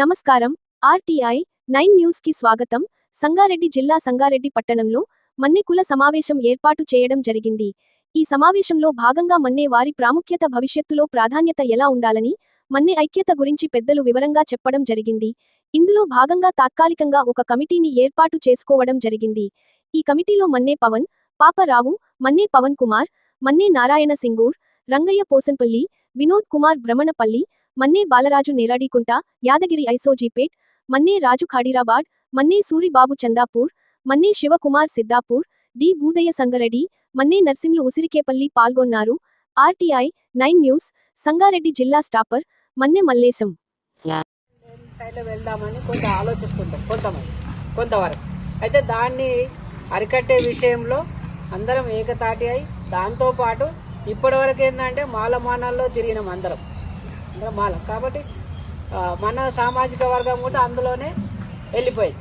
నమస్కారం. RTI nine న్యూస్కి స్వాగతం. సంగారెడ్డి జిల్లా సంగారెడ్డి పట్టణంలో మన్నె కుల సమావేశం ఏర్పాటు చేయడం జరిగింది. ఈ సమావేశంలో భాగంగా మన్నే వారి ప్రాముఖ్యత భవిష్యత్తులో ప్రాధాన్యత ఎలా ఉండాలని మన్నె ఐక్యత గురించి పెద్దలు వివరంగా చెప్పడం జరిగింది. ఇందులో భాగంగా తాత్కాలికంగా ఒక కమిటీని ఏర్పాటు చేసుకోవడం జరిగింది. ఈ కమిటీలో మన్నే పవన్ పాపరావు మన్నే పవన్ కుమార్ మన్నే నారాయణ సింగూర్ రంగయ్య పోసన్పల్లి వినోద్ కుమార్ భ్రమణపల్లి మన్నే బాలరాజు నేరాడికుంట యాదగిరి ఐసోజీపేట్ మన్నే రాజు ఖాడిరాబాద్ మన్నే సూరిబాబు చందాపూర్ మన్నే శివకుమార్ సిద్దాపూర్ డి భూదయ్య సంగరెడ్డి మన్నే నర్సింలు ఉసిరికేపల్లి పాల్గొన్నారు ఆర్టీఐ నైన్ న్యూస్ సంగారెడ్డి జిల్లా స్టాపర్ మన్నె మల్లేశం. సైడ్లో వెళ్దామని కొంత ఆలోచిస్తుంటాం కొంతమంది కొంతవరకు. అయితే దాన్ని అరికట్టే విషయంలో అందరం ఏకతాటి అయి దాంతోపాటు ఇప్పటివరకు ఏంటంటే మాలమానాల్లో తిరిగినాం అందరం. అందరం మాలం కాబట్టి మన సామాజిక వర్గం కూడా అందులోనే వెళ్ళిపోయింది.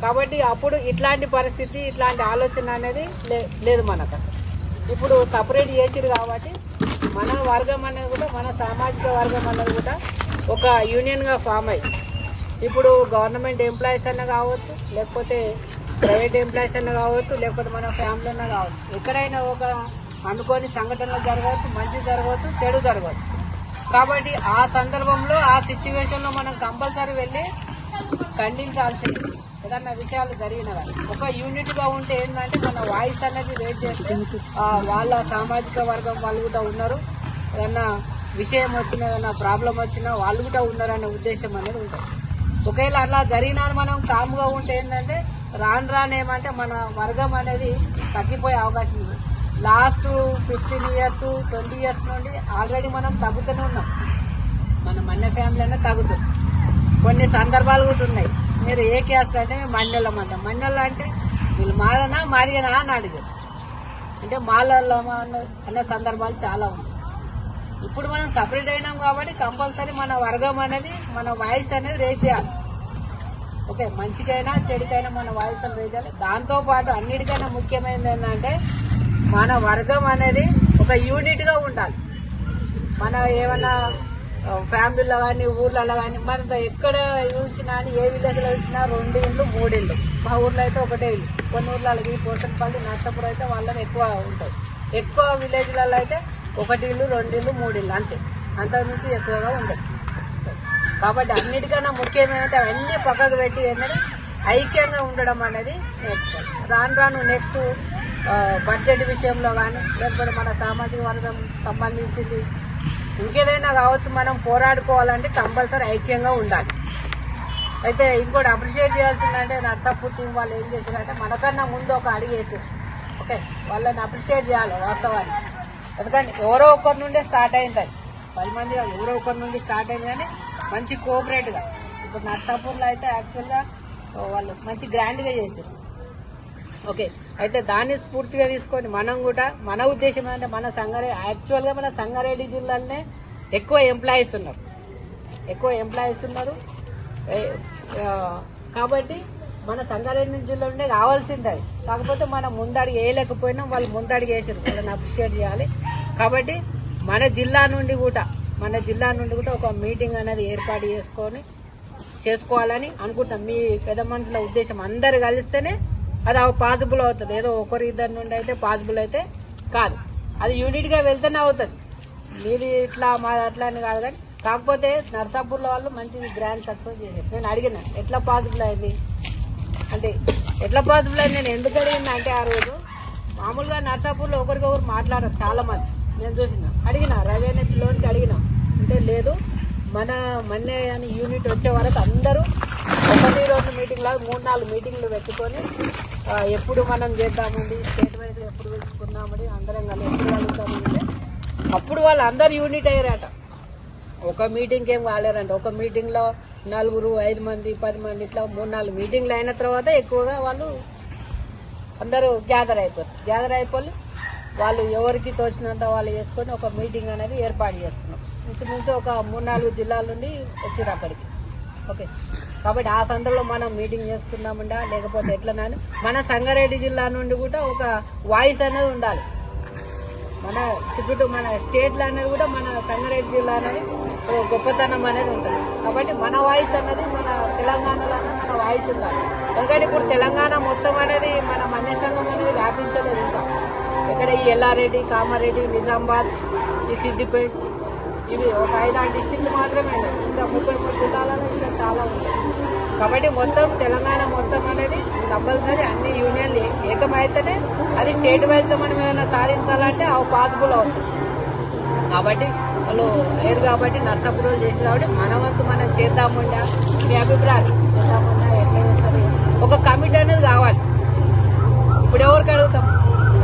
కాబట్టి అప్పుడు ఇట్లాంటి పరిస్థితి ఇట్లాంటి ఆలోచన అనేది లే- లేదు మనకు ఇప్పుడు సపరేట్ చేసిరు కాబట్టి మన వర్గం అనేది కూడా మన సామాజిక వర్గం అనేది కూడా ఒక యూనియన్గా ఫామ్ అయ్యి. ఇప్పుడు గవర్నమెంట్ ఎంప్లాయీస్ అన్న కావచ్చు లేకపోతే ప్రైవేట్ ఎంప్లాయీస్ అన్న కావచ్చు లేకపోతే మన ఫ్యామిలీ అన్న కావచ్చు. ఎక్కడైనా ఒక అనుకోని సంఘటనలు జరగవచ్చు మంచి జరగవచ్చు చెడు జరగవచ్చు. కాబట్టి ఆ సందర్భంలో ఆ సిచ్యువేషన్లో మనం కంపల్సరీ వెళ్ళి ఖండించాల్సింది. ఏదన్నా విషయాలు జరిగినవి? ఒక యూనిట్గా ఉంటే ఏంటంటే మన వాయిస్ అనేది రేట్ చేస్తే వాళ్ళ సామాజిక వర్గం వాళ్ళు కూడా ఉన్నారు. ఏదన్నా విషయం వచ్చినా ఏదన్నా ప్రాబ్లం వచ్చినా వాళ్ళు కూడా ఉన్నారనే ఉద్దేశం అనేది ఉంటుంది. ఒకవేళ అలా జరిగినా మనం కామ్గా ఉంటే ఏంటంటే రాను రానేమంటే ఏమంటే మన వర్గం అనేది తగ్గిపోయే అవకాశం ఉంది. Last fifteen years twenty years నుండి ఆల్రెడీ మనం తగ్గుతూనే ఉన్నాం. మన మన్నె ఫ్యామిలీ అనేది తగ్గుతాం. కొన్ని సందర్భాలు కూడా ఉన్నాయి. మీరు ఏ క్యాస్ట్ అంటే మేము మండలం అంటాం మండలం అంటే వీళ్ళు మాదనా మాదిగనా అని అడిగారు. అంటే మాలలో అన్న సందర్భాలు చాలా ఉన్నాయి. ఇప్పుడు మనం సపరేట్ అయినాం కాబట్టి కంపల్సరీ మన వర్గం అనేది మన వాయిస్ అనేది రేజ్ చేయాలి. ఓకే మంచికైనా చెడుకైనా మన వాయిస్ అనేది రేజ్ చేయాలి. దాంతో పాటు అన్నిటికైనా ముఖ్యమైనది ఏంటంటే మన వర్గం అనేది ఒక యూనిట్గా ఉండాలి. మన ఏమన్నా ఫ్యామిలీలో కానీ ఊర్లలో కానీ మన ఎక్కడ చూసినా కానీ ఏ విలేజ్లో చూసినా రెండు ఇళ్ళు మూడు ఇళ్ళు. మా ఊర్లో అయితే ఒకటే ఇల్లు. కొన్ని ఊర్లలో ఈ పోసనపల్లి నర్సపురం అయితే వాళ్ళని ఎక్కువ ఉంటుంది ఎక్కువ విలేజ్లలో అయితే ఒకటి ఇల్లు రెండు ఇల్లు మూడు ఇల్లు అంతే. అంతకుమించి ఎక్కువగా ఉండదు. కాబట్టి అన్నిటికన్నా ముఖ్యమైనది అవన్నీ పక్కకు పెట్టి ఏంటంటే ఐక్యంగా ఉండడం అనేది నేర్చుకోవాలి. రాను రాను నెక్స్ట్ బడ్జెట్ విషయంలో కానీ లేకపోతే మన సామాజిక వర్గం సంబంధించింది ఇంకేదైనా కావచ్చు మనం పోరాడుకోవాలంటే కంపల్సరీ ఐక్యంగా ఉండాలి. అయితే ఇంకోటి అప్రిషియేట్ చేయాల్సిందంటే నర్సాపూర్ టీం వాళ్ళు ఏం చేశారంటే మనకన్నా ముందు ఒక అడిగేసి ఓకే వాళ్ళని అప్రిషియేట్ చేయాలి వాస్తవానికి. ఎందుకంటే ఎవరో ఒకరి నుండే స్టార్ట్ అయింది అది పది మంది ఎవరో ఒకరి నుండి స్టార్ట్ అయింది కానీ మంచి కోఆపరేట్గా ఇప్పుడు నర్సాపూర్లో అయితే యాక్చువల్గా వాళ్ళు మంచి గ్రాండ్గా చేశారు. ఓకే. అయితే దాన్ని స్ఫూర్తిగా తీసుకొని మనం కూడా మన ఉద్దేశం ఏంటంటే మన సంగారెడ్డి యాక్చువల్గా మన సంగారెడ్డి జిల్లాలోనే ఎక్కువ ఎంప్లాయీస్ ఉన్నారు. ఎక్కువ ఎంప్లాయీస్ ఉన్నారు. కాబట్టి మన సంగారెడ్డి జిల్లా కావాల్సింది. అది కాకపోతే మనం ముందడిగి వేయలేకపోయినా వాళ్ళు ముందడిగి వేసారు. వాళ్ళని అప్రిషియేట్ చేయాలి. కాబట్టి మన జిల్లా నుండి కూడా మన జిల్లా నుండి కూడా ఒక మీటింగ్ అనేది ఏర్పాటు చేసుకొని చేసుకోవాలని అనుకుంటున్నాం. మీ పెద్ద మనుషుల ఉద్దేశం అందరు కలిస్తేనే అది పాసిబుల్ అవుతుంది. ఏదో ఒకరి ఇద్దరి నుండి అయితే పాసిబుల్ అయితే కాదు. అది యూనిట్గా వెళ్తేనే అవుతుంది. మీది ఇట్లా మా అట్లా అని కాదు కానీ కాకపోతే నర్సాపూర్లో వాళ్ళు మంచి గ్రాండ్ సక్సెస్ చేశారు. నేను అడిగిన ఎట్లా పాసిబుల్ అయింది? అంటే ఎట్లా పాసిబుల్ అయింది? నేను ఎందుకు అడిగిన అంటే ఆ రోజు మామూలుగా నర్సాపూర్లో ఒకరికొకరు మాట్లాడారు చాలా మంది నేను చూసిన అడిగిన రవి అనే పిల్లోనికి అడిగిన. అంటే లేదు మన మన్నే అని యూనిట్ వచ్చే వరకు అందరూ ఒకటి రెండు మీటింగ్ లాగా మూడు నాలుగు మీటింగ్లు పెట్టుకొని ఎప్పుడు మనం చేద్దామండి? స్టేట్ వైజ్ ఎప్పుడు పెట్టుకుందామని అందరం కలిసి ఎప్పుడు కలుగుతామంటే అప్పుడు వాళ్ళు అందరు యూనిట్ అయ్యారట. ఒక మీటింగ్ ఏం కాలేరంట ఒక మీటింగ్లో నలుగురు ఐదు మంది పది మంది ఇట్లా మూడు నాలుగు మీటింగ్లు అయిన తర్వాత ఎక్కువగా వాళ్ళు అందరూ గ్యాదర్ అయిపోతారు గ్యాదర్ అయిపోయి వాళ్ళు ఎవరికి తోచినంత వాళ్ళు చేసుకొని ఒక మీటింగ్ అనేది ఏర్పాటు చేసుకున్నాం. ఇంచుమించు ఒక మూడు నాలుగు జిల్లాల నుండి వచ్చారు అక్కడికి. ఓకే. కాబట్టి ఆ సందర్భంలో మనం మీటింగ్ చేసుకుందామండా? లేకపోతే ఎట్లనని మన సంగారెడ్డి జిల్లా నుండి కూడా ఒక వాయిస్ అనేది ఉండాలి. మన చుట్టూ మన స్టేట్లో అనేది కూడా మన సంగారెడ్డి జిల్లా అనేది ఒక గొప్పతనం అనేది ఉంటుంది. కాబట్టి మన వాయిస్ అన్నది మన తెలంగాణలో మన వాయిస్ ఉండాలి. ఎందుకంటే ఇప్పుడు తెలంగాణ మొత్తం అనేది మన మన్య సంఘం అనేది వ్యాపించలేదు ఇంకా. ఇక్కడ ఈ ఎల్లారెడ్డి కామారెడ్డి నిజామాబాద్ ఈ సిద్దిపేట్ ఇవి ఒక ఐదారు డిస్టిక్లు మాత్రమే ఇంకా ముప్పై మూడు జిల్లాలలో ఇంకా చాలా ఉన్నాయి. కాబట్టి మొత్తం తెలంగాణ మొత్తం అనేది కంపల్సరీ అన్ని యూనియన్లు ఏకమైతేనే అది స్టేట్ వైజ్గా మనం ఏమైనా సాధించాలంటే అవి పాసిబుల్ అవుతుంది. కాబట్టి వాళ్ళు లేరు కాబట్టి నర్సాపురం చేసి కాబట్టి మన వంతు మనం చేద్దాముండా మీ అభిప్రాయాలు చేద్దాముండా ఎట్లా చేస్తారు? ఒక కమిటీ అనేది కావాలి. ఇప్పుడు ఎవరికి అడుగుతాం?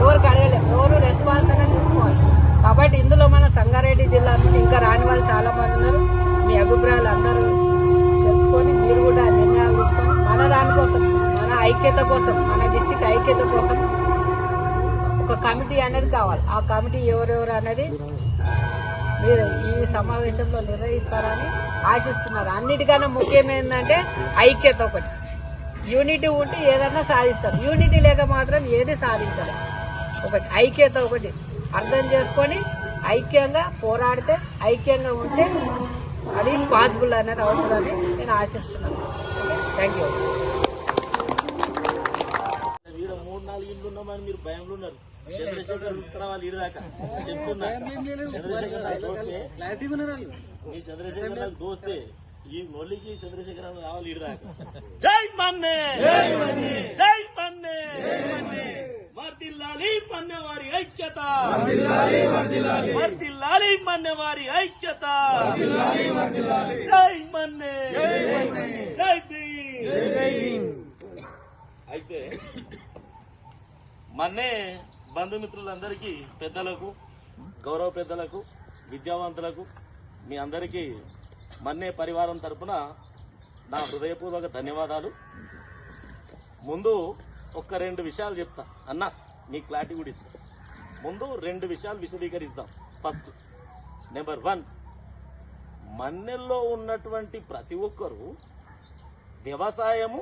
ఎవరికి అడగలేం. ఎవరు రెస్పాన్స్ అనేది తీసుకోవాలి. కాబట్టి ఇందులో మన సంగారెడ్డి జిల్లా నుండి ఇంకా రాని వాళ్ళు చాలా మంది ఉన్నారు. మీ అభిప్రాయాలు అందరూ తెలుసుకొని మీరు కూడా నిర్ణయాలు తీసుకొని మన దానికోసం మన ఐక్యత కోసం మన డిస్టిక్ ఐక్యత కోసం ఒక కమిటీ అనేది కావాలి. ఆ కమిటీ ఎవరెవరు అనేది మీరు ఈ సమావేశంలో నిర్వహిస్తారని ఆశిస్తున్నారు. అన్నిటికన్నా ముఖ్యం ఏంటంటే ఐక్యత ఒకటి. యూనిటీ ఉంటే ఏదన్నా సాధిస్తారు. యూనిటీ లేక మాత్రం ఏది సాధించరు. ఒకటి. ఐక్యత ఒకటి. అర్థం చేసుకొని ఐక్యంగా పోరాడితే ఐక్యంగా ఉంటే అది పాసిబుల్ అనేది అవుతుందని నేను ఆశిస్తున్నాను. థ్యాంక్ యూ ఈడ మూడు నాలుగు ఇల్లు ఉన్నామని మీరు భయంలో ఉన్నారు. చంద్రశేఖర్ ఉత్తర వాళ్ళు ఈడ దాకా చెప్తున్నా చంద్రశేఖర్ నాకు దోస్తే మీ చంద్రశేఖర్ నాకు దోస్తే ఈ నొల్లికి చంద్రశేఖర్ అన్న రావాలి ఈడ దాకా. జై మన్నే! జై మన్నే! వర్దిల్లాలి మన్నే వారి ఐక్యత. వర్దిల్లాలి మన్నే. వారి ఐక్యత జై మన్నే జై భీమ్. అయితే మన్నే బంధుమిత్రులందరికీ పెద్దలకు గౌరవ పెద్దలకు విద్యావంతులకు మీ అందరికీ మన్నే పరివారం తరపున నా హృదయపూర్వక ధన్యవాదాలు. ముందు ఒక్క రెండు విషయాలు చెప్తా. అన్న మీ క్లారిటీ కూడా ఇస్తా. ముందు రెండు విషయాలు విశదీకరిస్తాం ఫస్ట్ నెంబర్ వన్ మన్నెల్లో ఉన్నటువంటి ప్రతి ఒక్కరూ వ్యవసాయము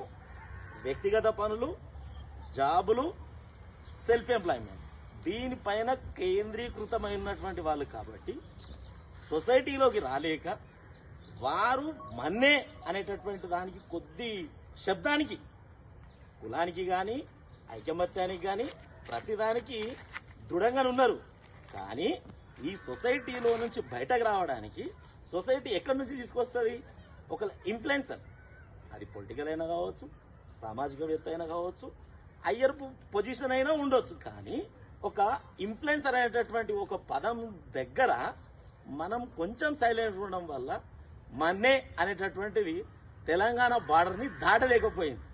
వ్యక్తిగత పనులు జాబులు సెల్ఫ్ ఎంప్లాయ్మెంట్ దీనిపైన కేంద్రీకృతమైనటువంటి వాళ్ళు కాబట్టి సొసైటీలోకి రాలేక వారు మన్నే అనేటటువంటి దానికి కొద్ది శబ్దానికి కులానికి కానీ ఐకమత్యానికి కానీ ప్రతిదానికి దృఢంగా ఉన్నారు. కానీ ఈ సొసైటీలో నుంచి బయటకు రావడానికి సొసైటీ ఎక్కడి నుంచి తీసుకొస్తుంది? ఒక ఇన్ఫ్లుయెన్సర్. అది పొలిటికల్ అయినా కావచ్చు సామాజికవేత్త అయినా కావచ్చు హయ్యర్ పొజిషన్ అయినా ఉండొచ్చు. కానీ ఒక ఇన్ఫ్లుయెన్సర్ అనేటటువంటి ఒక పదం దగ్గర మనం కొంచెం సైలెంట్ ఉండడం వల్ల మన్నే అనేటటువంటిది తెలంగాణ బార్డర్ని దాటలేకపోయింది.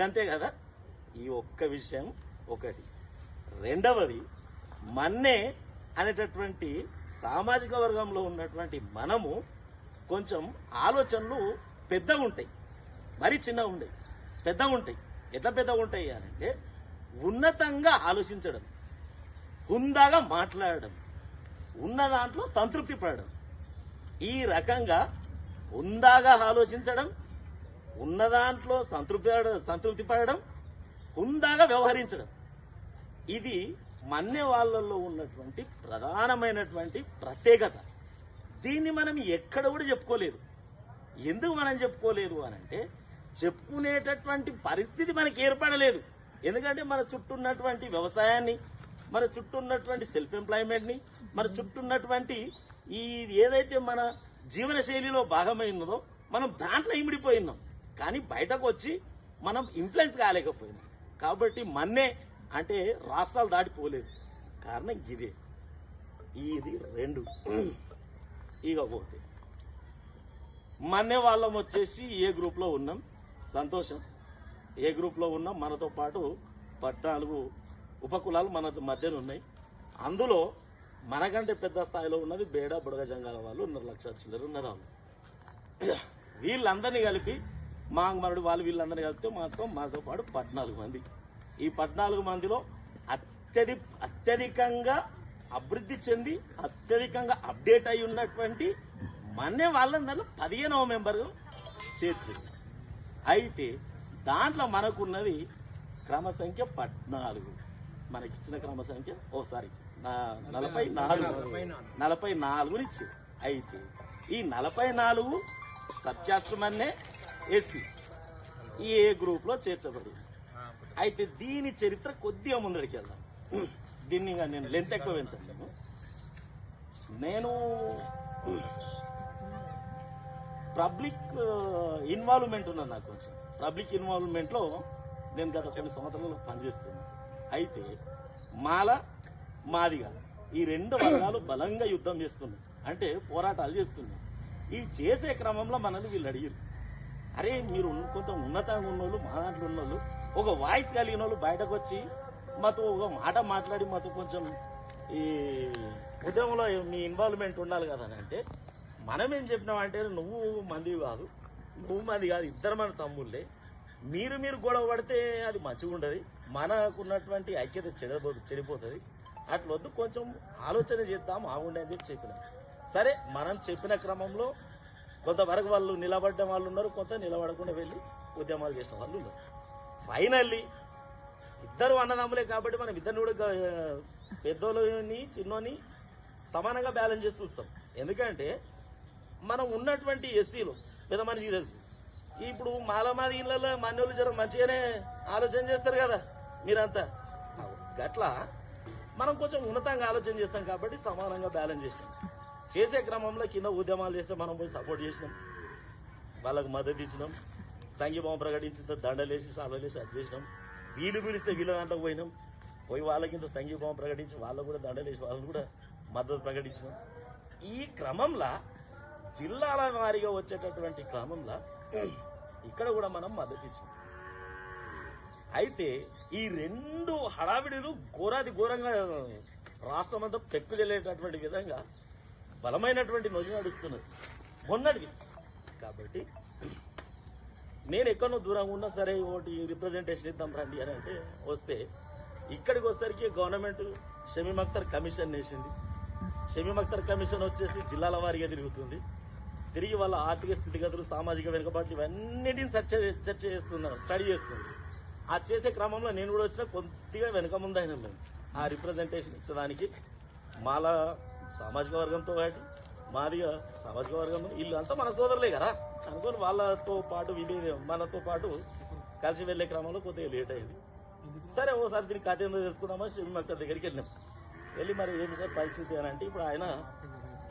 గంతే కదా? ఈ ఒక్క విషయం ఒకటి. రెండవది మన్నే అనేటటువంటి సామాజిక వర్గంలో ఉన్నటువంటి మనము కొంచెం ఆలోచనలు పెద్దగా ఉంటాయి. మరీ చిన్నగా ఉంటాయి పెద్దగా ఉంటాయి. ఎట్లా పెద్దగా ఉంటాయి అని అంటే ఉన్నతంగా ఆలోచించడం హుందాగా మాట్లాడడం ఉన్న దాంట్లో సంతృప్తి పడడం. ఈ రకంగా హుందాగా ఆలోచించడం ఉన్న దాంట్లో సంతృప్తి సంతృప్తి పడడం హుందాగా వ్యవహరించడం. ఇది మన్య వాళ్ళల్లో ఉన్నటువంటి ప్రధానమైనటువంటి ప్రత్యేకత. దీన్ని మనం ఎక్కడ కూడా చెప్పుకోలేదు. ఎందుకు మనం చెప్పుకోలేదు అని అంటే చెప్పుకునేటటువంటి పరిస్థితి మనకి ఏర్పడలేదు. ఎందుకంటే మన చుట్టూ ఉన్నటువంటి వ్యవసాయాన్ని మన చుట్టూ ఉన్నటువంటి సెల్ఫ్ ఎంప్లాయ్మెంట్ని మన చుట్టూ ఉన్నటువంటి ఈ ఏదైతే మన జీవన శైలిలో భాగమైనదో మనం దాంట్లో ఇమిడిపోయినాం కానీ బయటకు వచ్చి మనం ఇన్ఫ్లుయెన్స్ కాలేకపోయినాం. కాబట్టి మన్నే అంటే రాష్ట్రాలు దాటిపోలేదు. కారణం ఇదే. ఇది రెండు. ఇకపోతే మన్నే వాళ్ళం వచ్చేసి ఏ గ్రూప్లో ఉన్నాం? సంతోషం. ఏ గ్రూప్లో ఉన్నాం? మనతో పాటు పద్నాలుగు ఉపకులాలు మన మధ్యన ఉన్నాయి. అందులో మనకంటే పెద్ద స్థాయిలో ఉన్నది బేడ బుడగ జంగాల వాళ్ళు ఉన్నారు. లక్ష చిల్లర ఉన్నారు వాళ్ళు. వీళ్ళందరినీ కలిపి మా మరుడు వాళ్ళు వీళ్ళందరినీ కలిపితే మాత్రం మాతో పాటు పద్నాలుగు మంది. ఈ పద్నాలుగు మందిలో అత్యధి అత్యధికంగా అభివృద్ధి చెంది అత్యధికంగా అప్డేట్ అయి ఉన్నటువంటి మన్నే వాళ్ళందరిలో పదిహేనవ మెంబర్ చేర్చింది అయితే దాంట్లో మనకున్నది క్రమ సంఖ్య పద్నాలుగు. మనకిచ్చిన క్రమ సంఖ్య ఓ సారీ నా నలభై నాలుగు. నలభై నాలుగునిచ్చి అయితే ఈ నలభై నాలుగు సబ్ క్యాస్ట్ మన్నే ఎస్సీ ఈ ఏ గ్రూప్లో చేర్చబడి. అయితే దీని చరిత్ర కొద్దిగా ముందడికి వెళ్దాం. దీన్ని ఇంకా నేను లెంత్ ఎక్కువ పెంచలేను నేను పబ్లిక్ ఇన్వాల్వ్మెంట్ ఉన్నది నాకు కొంచెం. పబ్లిక్ ఇన్వాల్వ్మెంట్లో నేను గత కొన్ని సంవత్సరాలు పనిచేస్తున్నాను. అయితే మాల మాదిగా ఈ రెండు వర్గాలు బలంగా యుద్ధం చేస్తున్నాయి. అంటే పోరాటాలు చేస్తున్నాయి. ఇవి చేసే క్రమంలో మనల్ని వీళ్ళు అడిగారు అరే మీరు కొంత ఉన్నతంగా ఉన్నోళ్ళు మా దాంట్లో ఉన్నోళ్ళు ఒక వాయిస్ కలిగిన వాళ్ళు బయటకు వచ్చి మాతో ఒక మాట మాట్లాడి మాతో కొంచెం ఈ ఉద్యమంలో మీ ఇన్వాల్వ్మెంట్ ఉండాలి కదా అని అంటే మనం ఏం చెప్పినామంటే నువ్వు మంది కాదు నువ్వు మంది కాదు ఇద్దరు మన తమ్ముళ్ళే. మీరు మీరు గొడవ పడితే అది మంచిగా ఉండదు. మనకున్నటువంటి ఐక్యత చెడబో చెడిపోతుంది. అట్లొద్దు కొంచెం ఆలోచన చేద్దాం ఆగుండే అని చెప్పి చెప్పిన. సరే మనం చెప్పిన క్రమంలో కొంతవరకు వాళ్ళు నిలబడ్డ వాళ్ళు ఉన్నారు కొంత నిలబడకుండా వెళ్ళి ఉద్యమాలు చేసిన వాళ్ళు ఉన్నారు. ఫైనల్లీ ఇద్దరు అన్నదమ్ములే కాబట్టి మనం ఇద్దరిని కూడా పెద్దోళ్ళని చిన్నోని సమానంగా బ్యాలెన్స్ చేసి చూస్తాం. ఎందుకంటే మనం ఉన్నటువంటి ఎస్సీలు పెద్ద మనిషికి తెలుసు. ఇప్పుడు మాలమాది ఇళ్ళలో మన్నోళ్ళు జర మంచిగానే ఆలోచన చేస్తారు కదా మీరంతా. గట్లా మనం కొంచెం ఉన్నతంగా ఆలోచన చేస్తాం కాబట్టి సమానంగా బ్యాలెన్స్ చేస్తాం. చేసే క్రమంలో కింద ఉద్యమాలు చేస్తే మనం పోయి సపోర్ట్ చేసినాం. వాళ్ళకు మద్దతు ఇచ్చినాం. సంఘీభావం ప్రకటించిన దండలేసి సాలలేసి అది చేసినాం. వీళ్ళు పిలిస్తే వీళ్ళ దాంట్లో పోయినాం. పోయి వాళ్ళకింత సంఘీభావం ప్రకటించి వాళ్ళకు కూడా దండలేసి వాళ్ళని కూడా మద్దతు ప్రకటించినాం. ఈ క్రమంలో జిల్లాల వారీగా వచ్చేటటువంటి క్రమంలో ఇక్కడ కూడా మనం మద్దతు ఇచ్చినాం. అయితే ఈ రెండు హడావిడిలు ఘోరాది ఘోరంగా రాష్ట్రం అంతా పెక్కు చెల్లేటటువంటి విధంగా బలమైనటువంటి నొలి నడుస్తున్నది. మొన్నటిది. కాబట్టి నేను ఎక్కడో దూరంగా ఉన్నా సరే ఒకటి రిప్రజెంటేషన్ ఇద్దాం రండి అని అంటే వస్తే ఇక్కడికి వచ్చేసరికి గవర్నమెంట్ షమీమ్ అఖ్తర్ కమిషన్ వేసింది. షమీమ్ అఖ్తర్ కమిషన్ వచ్చేసి జిల్లాల వారీగా తిరుగుతుంది. తిరిగి వాళ్ళ ఆర్థిక స్థితిగతులు సామాజిక వెనుకబాట్లు ఇవన్నిటిని చర్చ చర్చ చేస్తున్నారు స్టడీ చేస్తుంది. ఆ చేసే క్రమంలో నేను కూడా వచ్చిన కొద్దిగా వెనుక ముందు మేము. ఆ రిప్రజెంటేషన్ ఇచ్చడానికి మాల సామాజిక వర్గంతో పాటు మాదిగా సామాజిక వర్గం వీళ్ళు అంతా మన సోదరులే కదా. అనుకొని వాళ్ళతో పాటు వీళ్ళే మనతో పాటు కలిసి వెళ్ళే క్రమంలో కొద్దిగా లేట్ అయింది సరే ఓసారి దీనికి కథ ఏందో తెలుసుకుందామని శివ అక్క దగ్గరికి వెళ్ళినాం. వెళ్ళి మరి ఏంటి సార్ పరిస్థితి అని అంటే ఇప్పుడు ఆయన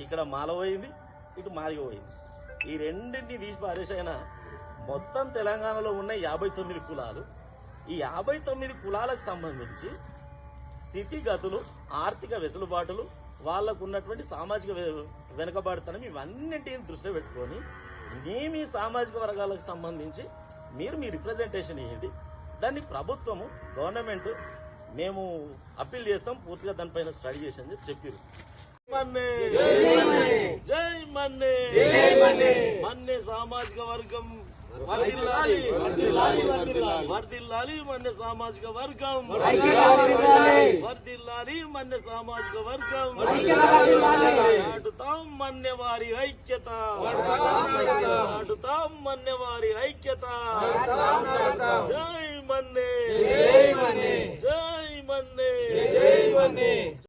ఇక్కడ మాల పోయింది ఇటు మాదిగ పోయింది. ఈ రెండింటిని తీసి పారేసి ఆయన మొత్తం తెలంగాణలో ఉన్న యాభై తొమ్మిది కులాలు ఈ యాభై తొమ్మిది కులాలకు సంబంధించి స్థితిగతులు ఆర్థిక వెసులుబాటులు వాళ్ళకు ఉన్నటువంటి సామాజిక వెనుకబాటుతనం ఇవన్నింటిని దృష్టిలో పెట్టుకొని మీ మీ సామాజిక వర్గాలకు సంబంధించి మీరు మీ రిప్రజెంటేషన్ ఇవ్వండి దాన్ని ప్రభుత్వము గవర్నమెంట్ మేము అప్పీల్ చేస్తాం పూర్తిగా దానిపైన స్టడీ చేసి అని చెప్పి చెప్పారు. మన్నే! జై మన్నే! మన్నే సామాజిక వర్గం వర్ధిల్లాలి. మన్య సామాజిక వర్గం. వర్ధిల్లాలి. మన్య సామాజిక వర్గం. చాటుతాం మన్య వారి ఐక్యత. చాటుతాం మన్య వారి ఐక్యత జై మన్నే. జై మన్నే.